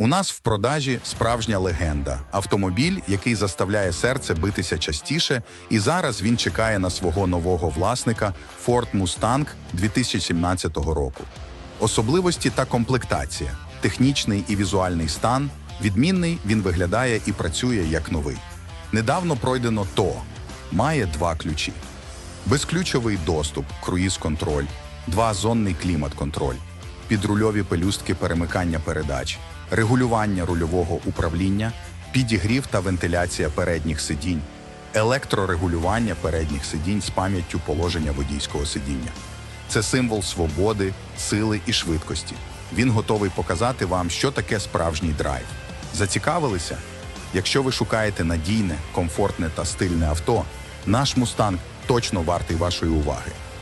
У нас в продажі справжня легенда автомобіль, який заставляє серце битися частіше, і зараз він чекає на свого нового власника Ford Mustang 2017 року. Особливості та комплектація, технічний і візуальний стан. Відмінний він виглядає і працює як новий. Недавно пройдено ТО. Має два ключі: безключовий доступ, круїз-контроль, двозонний клімат-контроль, підрульові пелюстки перемикання передач, регулювання рульового управління, підігрів та вентиляція передніх сидінь, електрорегулювання передніх сидінь з пам'яттю положення водійського сидіння. Це символ свободи, сили і швидкості. Він готовий показати вам, що таке справжній драйв. Зацікавилися? Якщо ви шукаєте надійне, комфортне та стильне авто, наш мустанг точно вартий вашої уваги.